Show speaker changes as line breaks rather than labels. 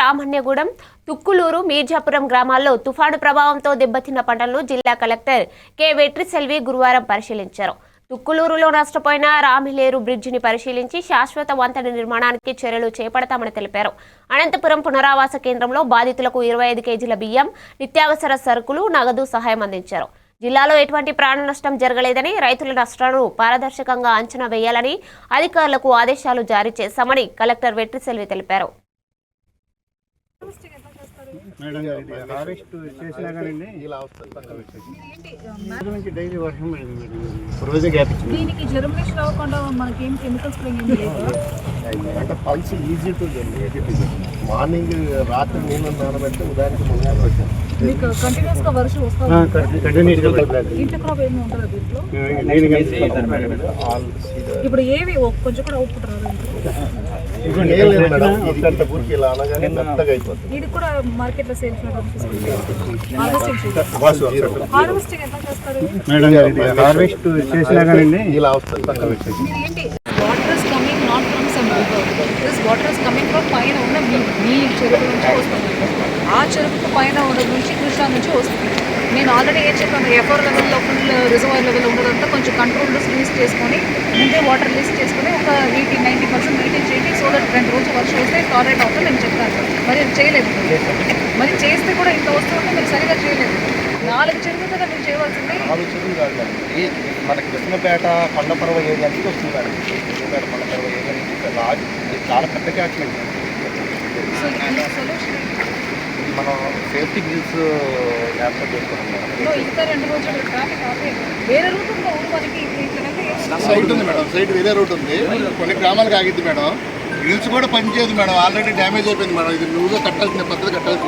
రామణ్యగూడెం తుక్కులూరు మీర్జాపురం గ్రామాల్లో తుఫాను ప్రభావంతో దెబ్బతిన్న పంటలను జిల్లా కలెక్టర్ కె. వెట్రిసెల్వి గురువారం పరిశీలించారు. తుక్కులూరులో నష్టపోయిన రామిలేరు బ్రిడ్జిని పరిశీలించి శాశ్వత వంతెన నిర్మాణానికి చర్యలు చేపడతామని తెలిపారు. అనంతపురం పునరావాస కేంద్రంలో బాధితులకు ఇరవై ఐదు కేజీల బియ్యం నిత్యావసర సరుకులు నగదు సహాయం అందించారు. జిల్లాలో ఎటువంటి ప్రాణ నష్టం జరగలేదని రైతుల నష్టాలను పారదర్శకంగా అంచనా వేయాలని అధికారులకు ఆదేశాలు జారీ చేశామని కలెక్టర్ వెట్రిసెల్వి తెలిపారు.
దీనికి జర్మినేషన్ అవ్వకుండా మనకి కెమికల్ స్ప్రేయింగ్
అంటే పల్స్ ఈజీ టు మార్నింగ్ రాత్రి నీళ్ళు నానబెట్టి ఉదయానికి ముందు వచ్చాను
మీకు కంటిన్యూస్గా వర్షం వస్తుంది?
కంటిన్యూస్గా
ఇంటర్ క్రాప్ ఏమి ఉంటుందా దీంట్లో?
నేను కనిపిస్తాను
ఇప్పుడు ఏవి కొంచెం కూడా అవుట్పుట్ రాదు
లేదు మేడం ఇలా అనగానే మెత్తగా అయిపోతుంది.
ఇది కూడా మార్కెట్లో సేల్ హార్వెస్టింగ్
జీరో.
హార్వెస్టింగ్ ఎంత చేస్తారు?
మేడం గారు ఇది హార్వెస్ట్ చేసినా కానీ
ఇలా వస్తుంది.
ఏంటి చెరువు చెరుకు నుంచి వస్తుంది ఆ చెరుకు పైన ఉన్న నుంచి కృష్ణా నుంచి వస్తుంది. నేను ఆల్రెడీ ఏం చెప్పాను ఎఫర్ లెవెల్లో ఫుల్ రిజర్వాయర్ లెవెల్ ఉన్నదంతా కొంచెం కంట్రోల్ రిలీజ్ చేసుకొని ముందే వాటర్ రిలీజ్ చేసుకొని ఒక ఎయిటీ నైంటీ పర్సెంట్ మెయింటైన్ చేయండి సో దట్ రెండు రోజులు వర్షం వస్తే టాలరేట్ అవుతుంది నేను చెప్తాను మరి చేయలేదు. మరి చేస్తే కూడా ఇంత వస్తుంటే మీరు సరిగా చేయలేదు. నాలుగు చెరువులు కదా మీరు చేయవలసింది.
చెరువులు కాదు మన కృష్ణపేట కొండపర్వ ఏరియా నుంచి వస్తుంది మేడం. కృష్ణపేట కొండపర్వ ఏరియా నుంచి చాలా పెద్ద క్యాచ్మెంట్
సో ఈ సొల్యూషన్
ఇది మనం సేఫ్టీ గిల్స్ ఏర్పాటు చేసుకున్నాం సైట్ ఉంది? మేడం. సైట్ వేరే రూట్ ఉంది. కొన్ని గ్రామాలకు ఆగిద్ది మేడం. హిల్స్ కూడా పనిచేయదు మేడం. ఆల్రెడీ డ్యామేజ్ అయిపోయింది మేడం. ఇది నువ్వుగా కట్టాల్సిన పద్ధతి కట్టాల్సింది